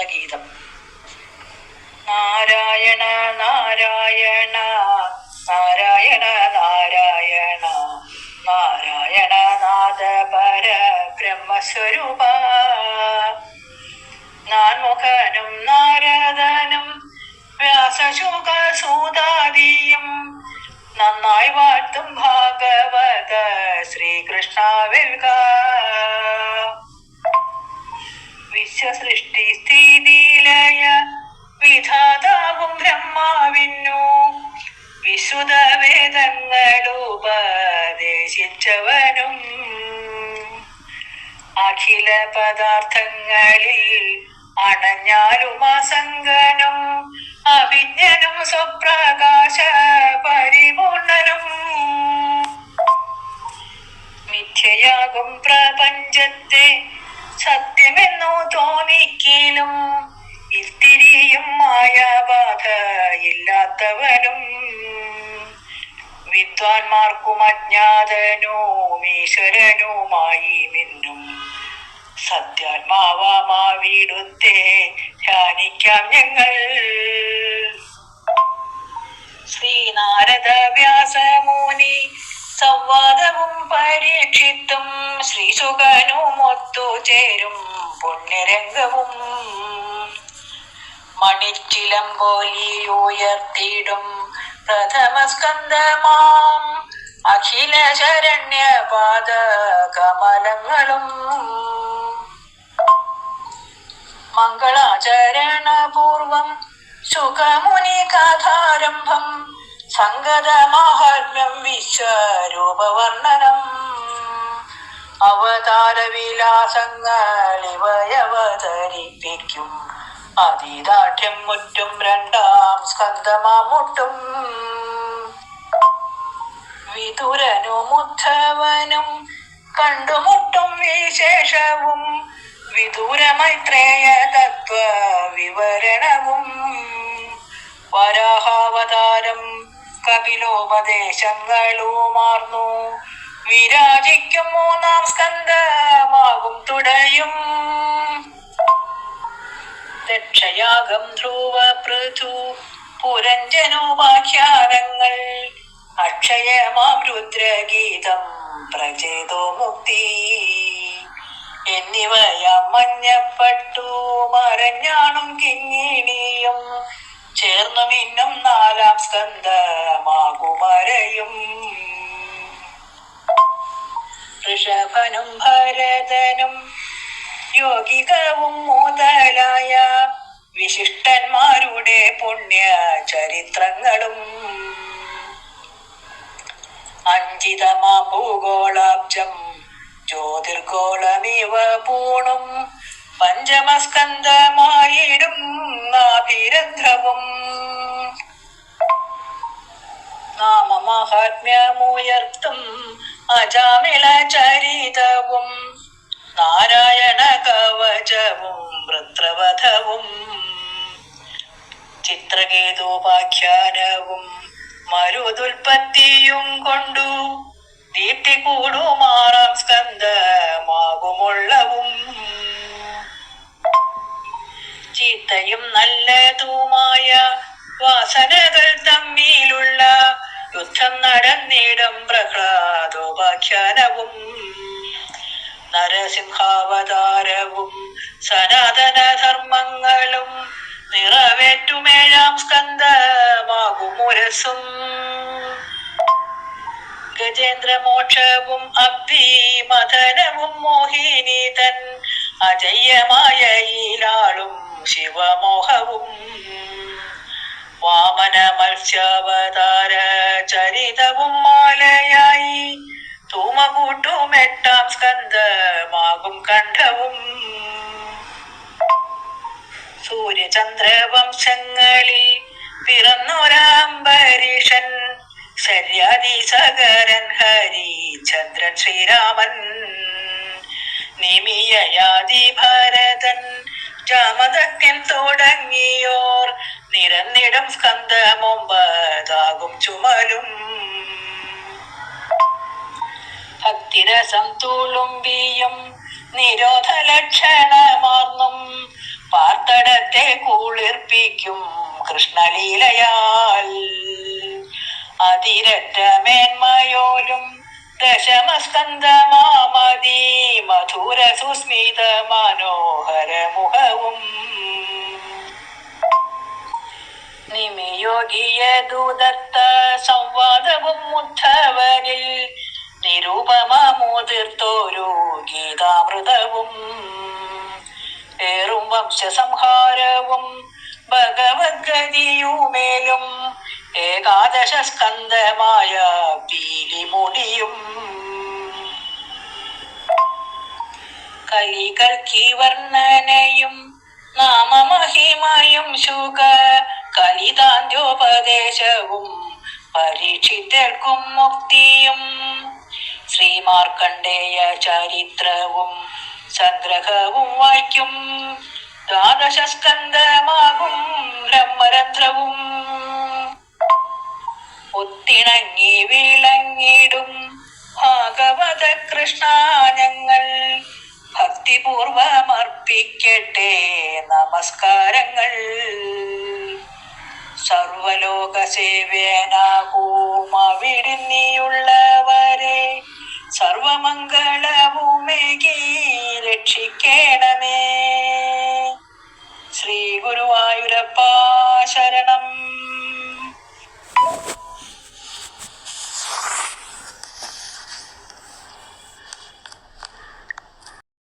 ഗീതം. നാരായണ നാരായണ നാരായണ നാരായണ നാരായണ നാദ പര ബ്രഹ്മസ്വരൂപ. നാൻമുഖനും നാരദനും വ്യാസശുക സൂതാദിയും. നന്നായി വാഴ്ത്തും ഭാഗവത ശ്രീകൃഷ്ണ വെൽക വിശ്വസൃഷ്ടി സ്ഥിതിലയ വിധാതാവും ബ്രഹ്മാവിന്നു വിശുദ്ധ വേദങ്ങളുപദേശിച്ചവനും അഖില പദാർത്ഥങ്ങളിൽ അണഞ്ഞാലും ഇല്ലാത്തവനും വിദ്വാൻമാർക്കും അജ്ഞാതനും ഈശ്വരനുമായി മിന്നും. സത്യാത്മാവാമാവിടുത്തെ ധ്യാനിക്കാം ഞങ്ങൾ. ശ്രീനാരദ വ്യാസമുനി സംവാദവും പരീക്ഷിത്തും ശ്രീസുഖനുമൊത്തു ഒത്തുചേരും പുണ്യരംഗവും. മണിച്ചിലമ്പോലി ഉയർത്തിയിടും പ്രഥമ സ്കന്ധമാം അഖില ശരണ്യപാദ കമലങ്ങളും മംഗളാചരണപൂർവം സുഖമുനി കഥാരംഭം സംഗത മാഹാത്മ്യം വിശ്വരൂപവർണനം. അവതാര വിലാസങ്ങൾ ഇവയവതരിപ്പിക്കും അതിദാഠ്യം മുറ്റും രണ്ടാം സ്കന്ധമാമുട്ടും. വിതുരനും ഉദ്ധവനും കണ്ടുമുട്ടും വിശേഷവും. വിദൂരമൈത്രേയ തത്വ വിവരണവും വരാഹാവതാരം കപിലോപദേശങ്ങളുമാർന്നു. വിരാജിക്കും മൂന്നാം സ്കന്ധമാകും തുടയും. രക്ഷയാഗം ധ്രുവ പൃഥു. പുരഞ്ജനോപാഖ്യാനങ്ങൾ അക്ഷയമാം രുദ്രഗീതം പ്രചേതോ മുക്തി. എന്നിവയാ മഞ്ഞപ്പെട്ടു. മരഞ്ഞാണും കിങ്ങിണിയും. ചേർന്നു മിന്നും നാലാം സ്കന്ധമാകുമരയും. ഋഷഭനും ഭരതനും യോഗികവും മുതലായ വിശിഷ്ടന്മാരുടെ പുണ്യ ചരിത്രങ്ങളും അഞ്ചിതമാ ഭൂഗോളാബ്ജം ജ്യോതിർഗോളമിവ പൂണും പഞ്ചമസ്കന്ധമായിടും നാഭിരന്ധ്രവും. നാമമാഹാത്മ്യമുയർത്തും അജാമിള ചരിതവും നാരായണ കവചവും വൃത്രവധവും ചിത്രകേതോപാഖ്യാനവും മരുതുൽപ്പത്തിയും കൊണ്ടു ദീപ്തി കൂടുമാറാം സ്കന്ധമാകുമുള്ളവും. ചീത്തയും നല്ലതുമായ വാസനകൾ തമ്മിലുള്ള യുദ്ധം നടന്നിടം പ്രഹ്ലാദോപാഖ്യാനവും. നരസിംഹാവതാരവും സനാതന ധർമ്മങ്ങളും നിറവേറ്റുമേഴാം സ്കന്ധമാകുമുരസും. ഗജേന്ദ്രമോക്ഷവും അബ്ധിമഥനവും മോഹിനി തൻ അജയ്യമായ ഈലാളും ശിവമോഹവും. വാമന മത്സ്യാവതാര ചരിതവും മാലയായി സകരൻ ഹരി ചന്ദ്രൻ ശ്രീരാമൻ. നിമിയയാദി ഭരതൻ ജാമദഗ്ൻ തുടങ്ങിയോർ. നിരന്നിടം സ്കന്ധമൊമ്പതാകും ചുമലും. ഭക്തിരസം തുളുമ്പിയും നിരോധ ലക്ഷണമാർന്നും പാർത്തടത്തെ കുളിർപ്പിക്കും കൃഷ്ണലീലയാൽ. അതിരറ്റ മേന്മയോലും ദശമസ്കന്ധമാമതി മധുര സുസ്മിത മനോഹര മുഖവും നിമിയോഗിയ ദൂതത്ത സംവാദവും ഉദ്ധവനിൽ നിരൂപമാമോതിർത്തോരോ ഗീതാമൃതവും. ഏറും വംശസംഹാരവും ഭഗവത്ഗതിയുമേലും ഏകാദശ സ്കന്ധമായ പീലിമുടിയും. കലികൽക്കി വർണനയും നാമമഹിമയും ശുക കലിതാന്ത്യോപദേശവും പരീക്ഷിതർക്കും മുക്തിയും. ശ്രീമാർക്കണ്ഡേയ ചരിത്രവും സംഗ്രഹവും വായിക്കും. ദ്വാദശ സ്കന്ധമാകും ബ്രഹ്മരന്ധ്രവും. ഒത്തിണങ്ങി വിളങ്ങിടും. ഭാഗവത കൃഷ്ണ ഞങ്ങൾ ഭക്തിപൂർവമർപ്പിക്കട്ടെ നമസ്കാരങ്ങൾ. സർവലോക സേവേനാകൂമവിടുന്നിയുള്ളവരെ സർവമംഗളഭൂമേകി രക്ഷിക്കണമേ. ശ്രീ ഗുരുവായൂരപ്പ ശരണം.